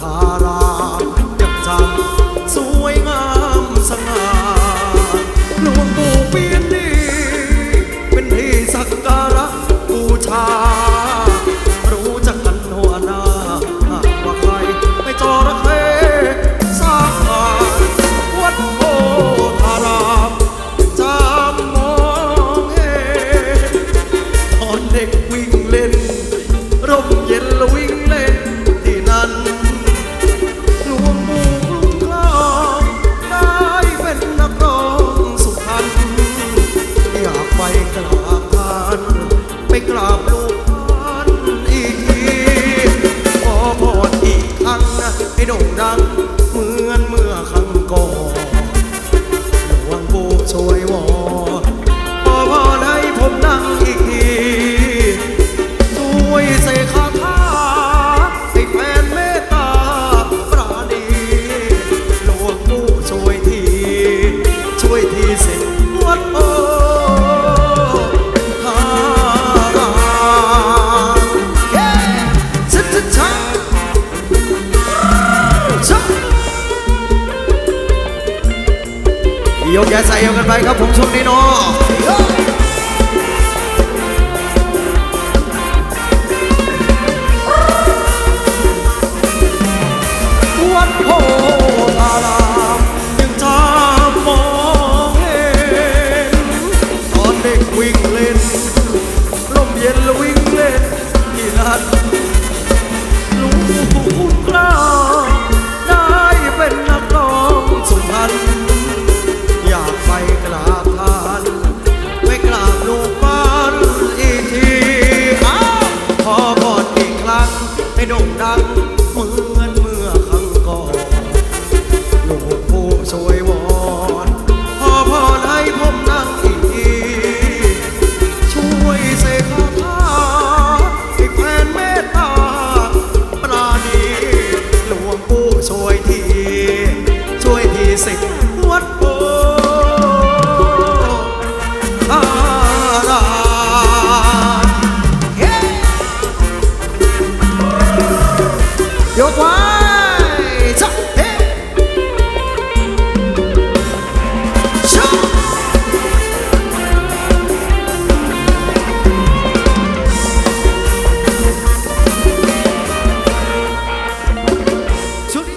ธารามยังจำสวยงามสง่าหลวงปู่เปียนดีเป็นที่สักการะบูชา รู้จักกันหัวหน้าหากว่าใครไม่จระเข้สร้างบ้านวัดโพธารามจำมองเห็นตอนเด็กวิ่งเล่น เมื่อครั้งก่อนหลวงปู่ช่วยวอน ยกแย่ใส่ยกกันไปครับผมช่วงนี้เนาะ